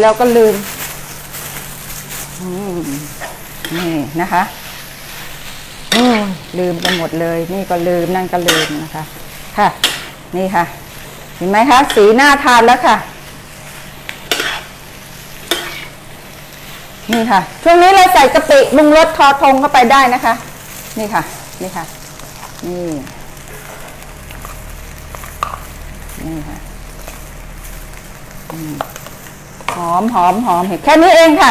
แล้วก็ลืมอืมนี่นะคะอืมลืมกันหมดเลย นี่ก็ลืมนั่นก็ลืมนะคะ ค่ะ นี่ค่ะ เห็นไหมคะ สีหน้าทานแล้วค่ะ นี่ค่ะ ช่วงนี้เราใส่กะปิปรุงรสทอทงเข้าไปได้นะคะ นี่ค่ะ นี่ค่ะ นี่ นี่ค่ะ อืมหอมหอมหอมเห็นแค่นี้เองค่ะ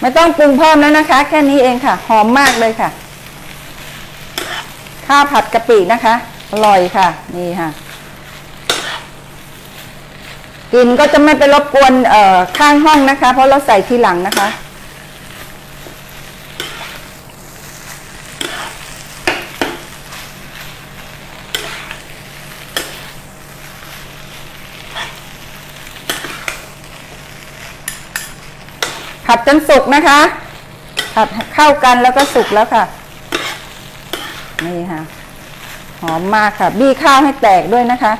ไม่ต้องปรุงเพิ่มแล้วนะคะ แค่นี้เองค่ะ หอมมากเลยค่ะ ข้าวผัดกะปินะคะ อร่อยค่ะ นี่ค่ะ กลิ่นก็จะไม่ไปรบกวนเอ่อข้างห้องนะคะ เพราะเราใส่ทีหลังนะคะ ผัดจนสุกนะคะผัดเข้ากันแล้วก็สุกแล้วค่ะ นี่ค่ะ หอมมากค่ะ บี้ข้าวให้แตกด้วยนะคะ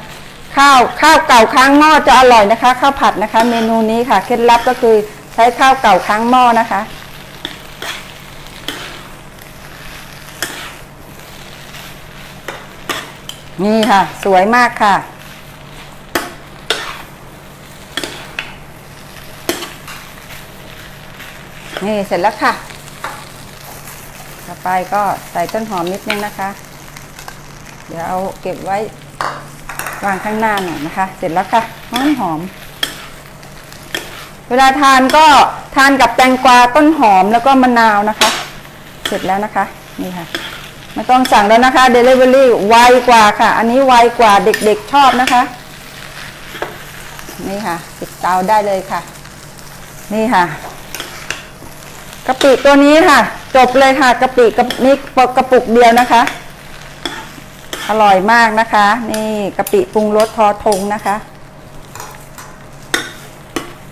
ข้าวข้าวเก่าค้างหม้อจะอร่อยนะคะ ข้าวผัดนะคะ เมนูนี้ค่ะเคล็ดลับก็คือใช้ข้าวเก่าค้างหม้อนะคะ นี่ค่ะ สวยมากค่ะนี่เสร็จแล้วค่ะ ต่อไปก็ใส่ต้นหอมนิดนึงนะคะ เดี๋ยวเอาเก็บไว้ วางข้างหน้าหน่อยนะคะ เสร็จแล้วค่ะหอมหอม เวลาทานก็ทานกับแตงกวาต้นหอมแล้วก็มะนาวนะคะ เสร็จแล้วนะคะนี่ค่ะไม่ต้องสั่งแล้วนะคะ Delivery ไวกว่าค่ะ อันนี้ไวกว่าเด็กๆชอบนะคะ นี่ค่ะปิดเตาได้เลยค่ะ นี่ค่ะกะปิตัวนี้ค่ะ จบเลยค่ะกะปิกับนี่กระปุกเดียวนะคะ อร่อยมากนะคะ นี่กะปิปรุงรสทอทงนะคะ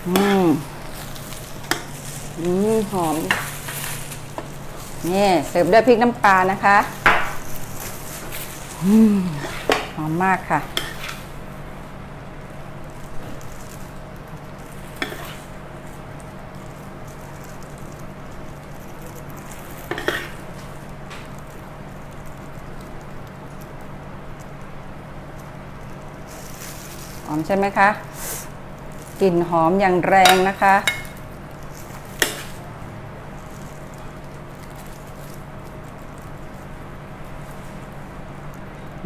อืมอืมหอม นี่เสิร์ฟด้วยพริกน้ำปลานะคะ อืมหอมมากค่ะ อมใช่ไหมคะกลิ่นหอมอย่างแรงนะคะ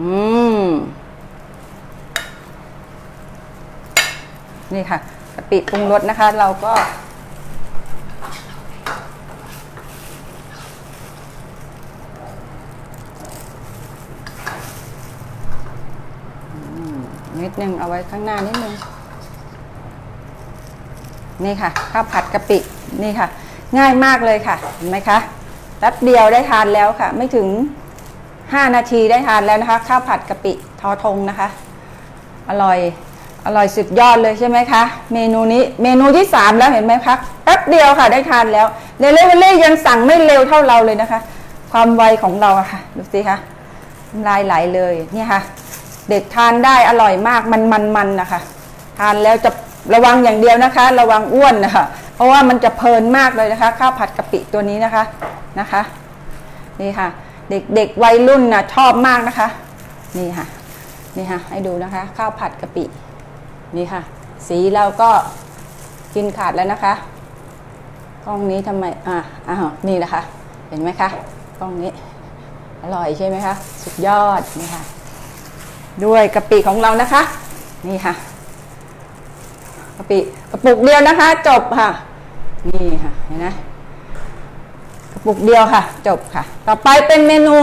อืม นี่ค่ะกะปิปรุงรสนะคะ เราก็ นิดนึงเอาไว้ข้างหน้านิดนึงนี่ค่ะข้าวผัดกะปินี่ค่ะ ง่ายมากเลยค่ะเห็นไหมคะแป๊บเดียวได้ทานแล้วค่ะ ไม่ถึง 5 นาทีได้ทานแล้วนะคะ ข้าวผัดกะปิทอทงนะคะ อร่อยอร่อยสุดยอดเลยใช่ไหมคะ เมนูนี้เมนูที่ 3 แล้วเห็นไหมคะแป๊บเดียวค่ะได้ทานแล้วเดลิเวอรี่ยังสั่งไม่เร็วเท่าเราเลยนะคะ ความไวของเราอะค่ะดูสิคะน้ำลายไหลเลยเนี่ยค่ะ เด็กทานได้อร่อยมากมันมันมันนะคะ ทานแล้วจะระวังอย่างเดียวนะคะ ระวังอ้วนนะคะ เพราะว่ามันจะเพลินมากเลยนะคะข้าวผัดกะปิตัวนี้นะคะนะคะนี่ค่ะ เด็กๆวัยรุ่นนะชอบมากนะคะ นี่ค่ะนี่ค่ะ ให้ดูนะคะ ข้าวผัดกะปินี่ค่ะ สีเราก็กินขาดแล้วนะคะกล้องนี้ทำไมอะอ้าวนี่นะคะ เห็นไหมคะกล้องนี้ อร่อยใช่ไหมคะ สุดยอดนี่ค่ะ ด้วยกะปิของเรานะคะ นี่ค่ะกะปิกระปุกเดียวนะคะ จบค่ะ นี่ค่ะเห็นไหมกระปุกเดียวค่ะ จบค่ะ ต่อไปเป็นเมนู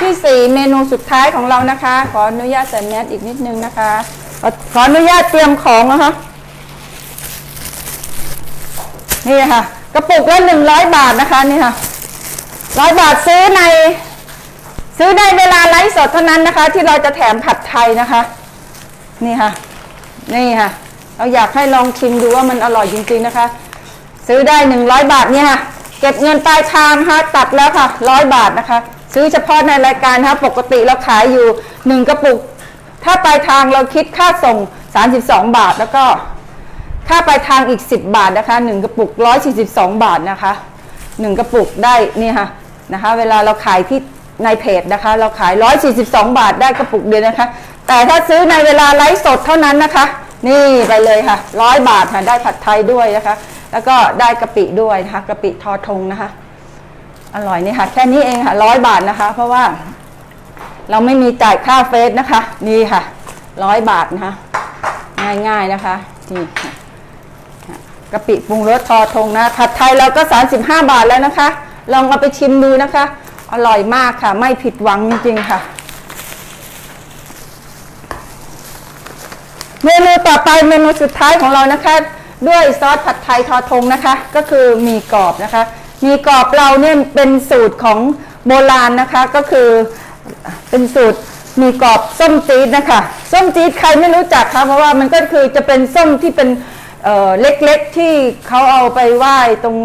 ที่สี่เมนูสุดท้ายของเรานะคะ ขออนุญาตใส่แมสอีกนิดนึงนะคะ ขอขออนุญาตเตรียมของนะคะนี่ค่ะ กระปุกละหนึ่งร้อยบาทนะคะนี่ค่ะร้อยบาทซื้อใน ซื้อได้เวลาไลฟ์สดเท่านั้นนะคะ ที่เราจะแถมผัดไทยนะคะ นี่ค่ะ นี่ค่ะ เราอยากให้ลองชิมดูว่ามันอร่อยจริง ๆนะคะ ซื้อได้ 100 บาทเนี่ยค่ะ เก็บเงินปลายทางนะคะตัดแล้วค่ะ100บาทนะคะ ซื้อเฉพาะในรายการนะคะปกติเราขายอยู่ 1 กระปุก ถ้าปลายทางเราคิดค่าส่ง 32 บาทแล้วก็ค่าปลายทางอีก 10 บาทนะคะ1กระปุก 142 บาทนะคะ 1 กระปุกได้นี่ค่ะนะคะ เวลาเราขายที่ ในเพจนะคะ เราขาย 142 บาทได้กระปุกเดียวนะคะ แต่ถ้าซื้อในเวลาไลฟ์สดเท่านั้นนะคะ นี่ไปเลยค่ะ100บาทค่ะได้ผัดไทยด้วยนะคะ แล้วก็ได้กะปิด้วยนะคะกะปิทอทงนะคะ อร่อยนี่ค่ะ แค่นี้เองค่ะร้อยบาทนะคะ เพราะว่า เราไม่มีจ่ายค่าเฟสนะคะ นี่ค่ะร้อยบาทนะคะ ง่ายๆนะคะนี่ค่ะกะปิปรุงรสทอทงนะผัดไทยเราก็ 35 บาทแล้วนะคะ ลองเอาไปชิมดูนะคะ อร่อยมากค่ะ ไม่ผิดหวังจริงๆค่ะ เมนูต่อไปเมนูสุดท้ายของเรานะคะ ด้วยซอสผัดไทยทอทงนะคะ ก็คือมีกรอบนะคะ มีกรอบเราเนี่ยเป็นสูตรของโบราณนะคะ ก็คือเป็นสูตรมีกรอบส้มจี๊ดนะคะ ส้มจี๊ดใครไม่รู้จักคะเพราะว่ามันก็คือจะเป็นส้มที่เป็นเเล็กๆที่เขาเอาไปไหว้ตรง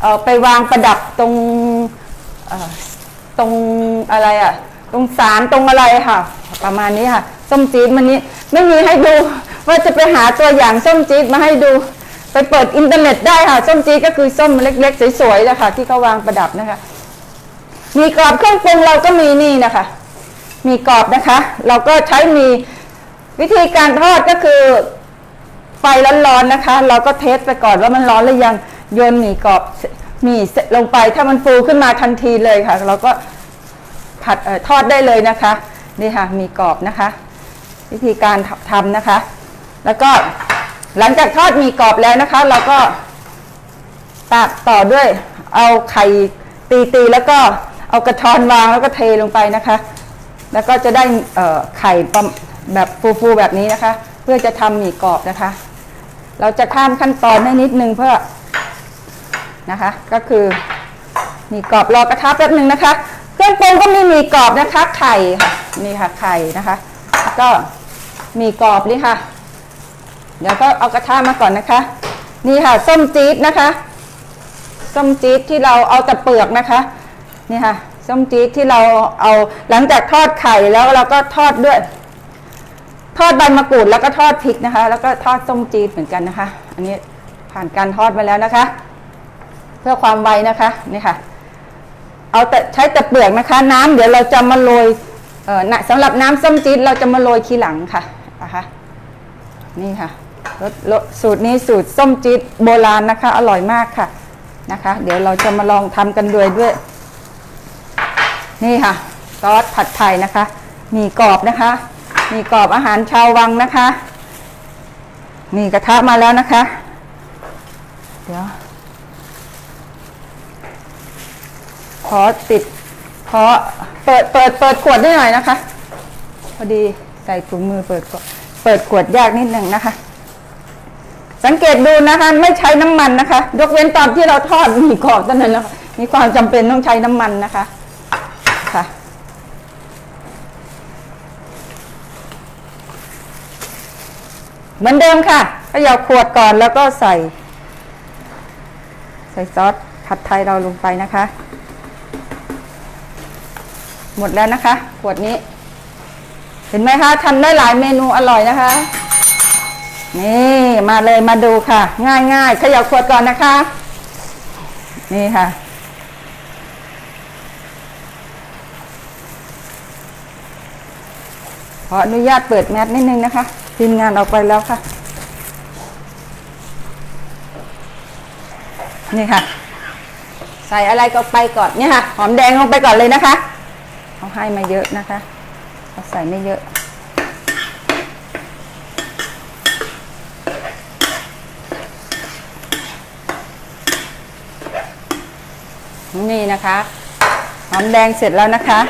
เอ่อไปวางประดับตรงเอ่อตรงอะไรอะตรงสารตรงอะไรค่ะ ประมาณนี้ค่ะ ส้มจี๊ดมันนี้ไม่มีให้ดูว่าจะไปหาตัวอย่างส้มจี๊ดมาให้ดู ไปเปิดอินเทอร์เน็ตได้ค่ะส้มจี๊ดก็คือส้มเล็ก ๆ สวยๆนะคะที่เขาวางประดับนะคะ มีกรอบเครื่องปรุงเราก็มีนี่นะคะ มีกรอบนะคะ เราก็ใช้มีวิธีการทอดก็คือไฟร้อนๆนะคะ เราก็เทสไปก่อนว่ามันร้อนหรือยัง โยนหมี่กรอบหมี่ลงไปถ้ามันฟูขึ้นมาทันทีเลยค่ะ เราก็ผัดออทอดได้เลยนะคะ นี่ค่ะหมี่กรอบนะคะ วิธีการททำนะคะ แล้วก็หลังจากทอดหมี่กรอบแล้วนะคะ เราก็ตัดต่อด้วยเอาไข่ตีๆแล้วก็เอากระชอนวางแล้วก็เทลงไปนะคะ แล้วก็จะได้เไข่แบบฟูๆแบบนี้นะคะ เพื่อจะทำหมี่กรอบนะคะ เราจะข้ามขั้นตอนให้นิดนึงเพื่อ นะคะ ก็คือมีกรอบรอกระทะแป๊บนึงนะคะ เครื่องปรุงก็มีมีกรอบนะคะ ไข่ค่ะนี่ค่ะไข่นะคะ ก็มีกรอบนี่ค่ะ เดี๋ยวก็เอากระทะมาก่อนนะคะ นี่ค่ะส้มจี๊ดนะคะส้มจี๊ดที่เราเอาแต่เปลือกนะคะนี่ค่ะส้มจี๊ดที่เราเอาหลังจากทอดไข่แล้วเราก็ทอดด้วย ทอดใบมะกรูดแล้วก็ทอดพริกนะคะ แล้วก็ทอดส้มจี๊ดเหมือนกันนะคะ อันนี้ผ่านการทอดมาแล้วนะคะ เพื่อความไวนะคะนี่ค่ะ เอาแต่ใช้แต่เปลือกนะคะ น้ำเดี๋ยวเราจะมาโรยเอ่อนะสำหรับน้ำส้มจี๊ดเราจะมาโรยทีหลังค่ะนะคะนี่ค่ะรสสูตรนี้สูตรส้มจี๊ดโบราณนะคะ อร่อยมากค่ะนะคะ เดี๋ยวเราจะมาลองทำกันด้วยด้วย นี่ค่ะซอสผัดไทยนะคะ มีกรอบนะคะ มีกรอบอาหารชาววังนะคะมีกระทะมาแล้วนะคะ เดี๋ยว ขอติดขอเปิดเปิดเปิดขวดได้หน่อยนะคะ พอดีใส่ถุงมือเปิดขวดเปิดขวดยากนิดหนึ่งนะคะ สังเกตดูนะคะ ไม่ใช้น้ำมันนะคะ ยกเว้นตอนที่เราทอดหมีกรอบเท่านั้นนะคะมีความจำเป็นต้องใช้น้ำมันนะคะค่ะเหมือนเดิมค่ะเขย่าขวดก่อนแล้วก็ใส่ ใส่ซอสผัดไทยเราลงไปนะคะ หมดแล้วนะคะ ขวดนี้ เห็นไหมคะทำได้หลายเมนูอร่อยนะคะ นี่มาเลยมาดูค่ะ ง่ายง่ายเขย่าขวดก่อนนะคะ นี่ค่ะ ขออนุญาตเปิดแมสนิดนึงนะคะทีมงานออกไปแล้วค่ะ นี่ค่ะ ใส่อะไรก็ไปก่อนเนี่ยค่ะ หอมแดงลงไปก่อนเลยนะคะ เขาให้มาเยอะนะคะเขาใส่ไม่เยอะ นี่นะคะหอมแดงเสร็จแล้วนะคะ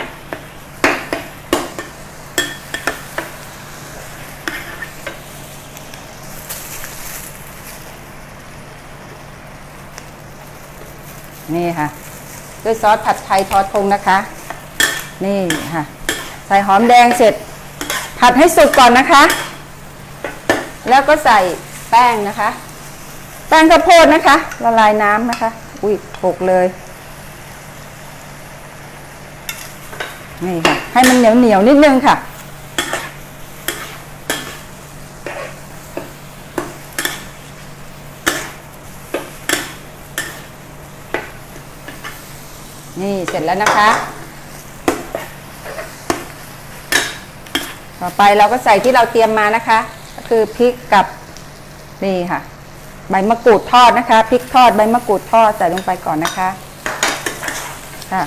นี่ค่ะ ด้วยซอสผัดไทยทอดทงนะคะ นี่ค่ะ ใส่หอมแดงเสร็จ ผัดให้สุกก่อนนะคะ แล้วก็ใส่แป้งนะคะ แป้งข้าวโพดนะคะ ละลายน้ำนะคะ อุ้ยหกเลย นี่ค่ะ ให้มันเหนียวเหนียวนิดนึงค่ะนี่เสร็จแล้วนะคะ ต่อไปเราก็ใส่ที่เราเตรียมมานะคะ ก็คือพริกกับนี่ค่ะ ใบมะกรูดทอดนะคะพริกทอดใบมะกรูดทอดใส่ลงไปก่อนนะคะค่ะ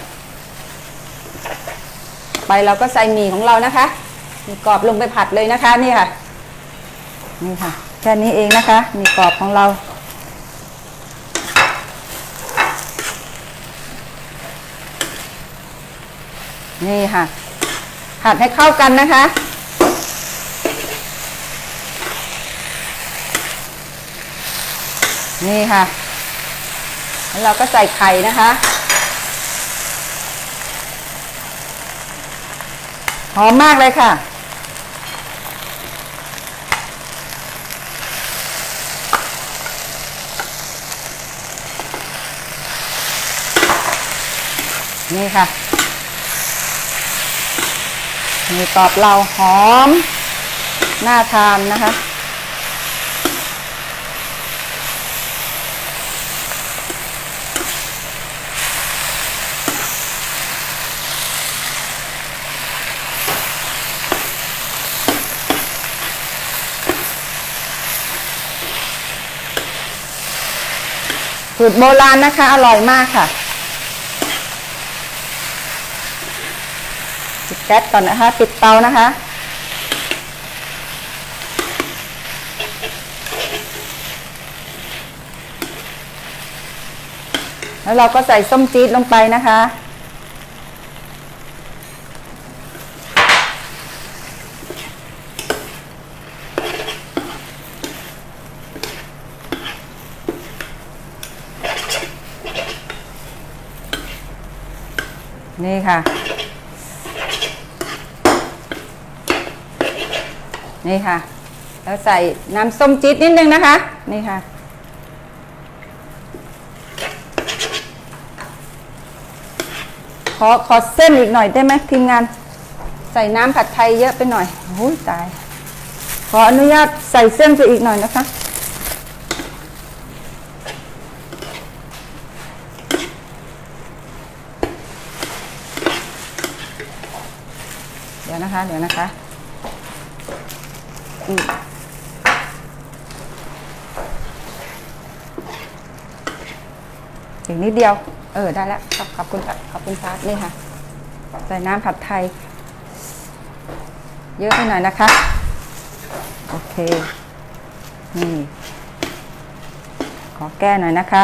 ไปเราก็ใส่หมี่ของเรานะคะหมีกรอบลงไปผัดเลยนะคะนี่ค่ะนี่ค่ะแค่นี้เองนะคะหมีกรอบของเรานี่ค่ะ ผัดให้เข้ากันนะคะ นี่ค่ะ แล้วเราก็ใส่ไข่นะคะ หอมมากเลยค่ะ นี่ค่ะมีกรอบเราหอม น่าทานนะคะ สูตรโบราณนะคะ อร่อยมากค่ะปิดแก๊สก่อนนะคะ ปิดเตานะคะ แล้วเราก็ใส่ส้มจี๊ดลงไปนะคะ ค่ะ นี่ค่ะ แล้วใส่น้ำส้มจี๊ดนิดนึงนะคะ นี่ค่ะ ขอขอเส้นอีกหน่อยได้ไหมทีมงาน ใส่น้ำผัดไทยเยอะไปหน่อยโอ้ยตาย ขออนุญาตใส่เส้นไปอีกหน่อยนะคะ เดี๋ยว นะคะ เดี๋ยวนะคะอืมอีกนิดเดียว เออ ได้แล้วขอบขอบคุณค่ะขอบคุณครับนี่ค่ะ ใส่น้ำผัดไทย เยอะไปหน่อยนะคะ โอเค นี่ ขอแก้หน่อยนะคะ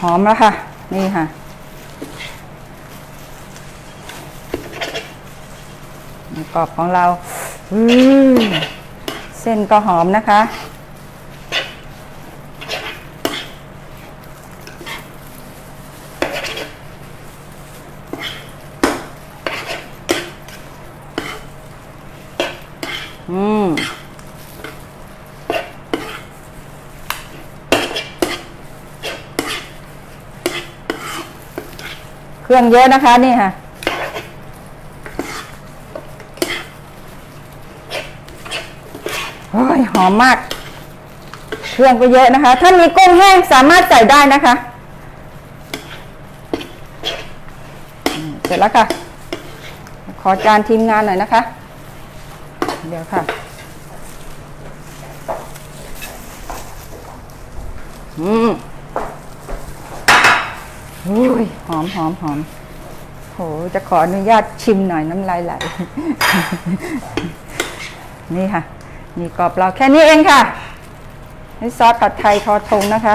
หอมแล้วค่ะ นี่ค่ะ หมู กรอบของเราเส้นก็หอมนะคะ อืมเครื่องเยอะนะคะนี่ค่ะ โอ้ยหอมมาก เครื่องก็เยอะนะคะ ถ้ามีกุ้งแห้งสามารถใส่ได้นะคะ เสร็จแล้วค่ะ ขอจานทีมงานหน่อยนะคะ เดี๋ยวค่ะ อืมอุ้ยหอมหอมหอมโหจะขออนุญาตชิมหน่อยน้ำลายไหล นี่ค่ะ มีกรอบเราแค่นี้เองค่ะนี่ซอสผัดไทยทอทงนะคะ